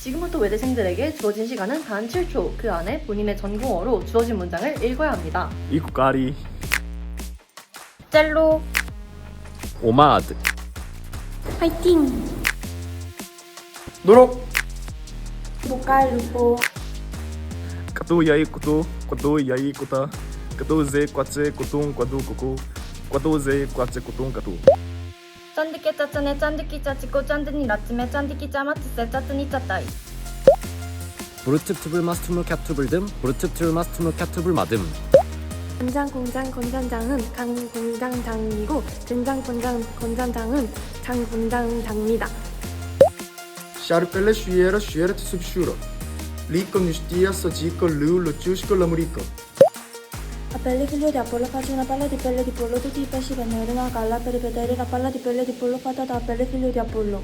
지금부터 외대생들에게 주어진 시간은 단 7초. 그 안에 본인의 전공어로 주어진 문장을 읽어야 합니다. 이쿠까리. 젤로. 오마드. 화이팅. 노록. 보깔 루포 까또 야이 꼬또 꼬또 야이 꼬타 까또 제 꽈째 꼬똥 꽈도 꼬꼬 꽈또 제 꽈째 꼬똥 까또 짠디깨 짜짜네 짠디끼 짜치고 짠드니 라쯤에 짠디끼 짜마트세 짜뜨니 짜따이 브루트트블 마스트물 캡투블 듬 브루트트블 마스트물 캡투블 마듬 간장 공장 건장장은 강 공장장이고 된장 공장 건장장은 장 공장장입니다. Ti subsciuro. Licco nustia sagico lulo giusco la murico. A Απελήφθη ότι από όλα φάση να πάλα την πέλε την πολλό, του τι υπέσχε με νερό να καλά περιπετέρει να πάλα την πέλε την πολλό, φάτα τα απελήφθη ότι από.